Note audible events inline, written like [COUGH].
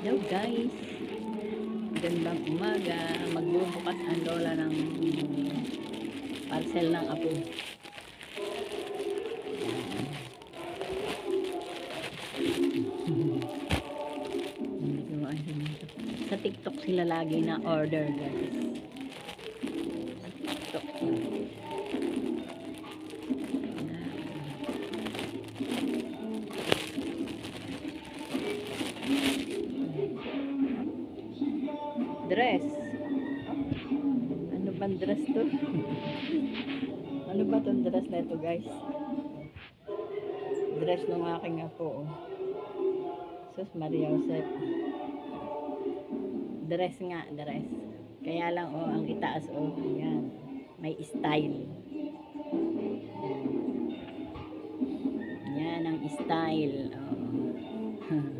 Hello guys. Magandang umaga. Magbubukas ang lola ng parcel ng apo. Sa TikTok sila lagi na order guys. Dress. Ano bang dress to? ano ba tong dress na ito guys? Dress ng aking apo. Oh. Sus Maria Josep. Dress nga, dress. Kaya lang oh, ang itaas oh, ayan. May style. Yan ang style. Oh. [LAUGHS]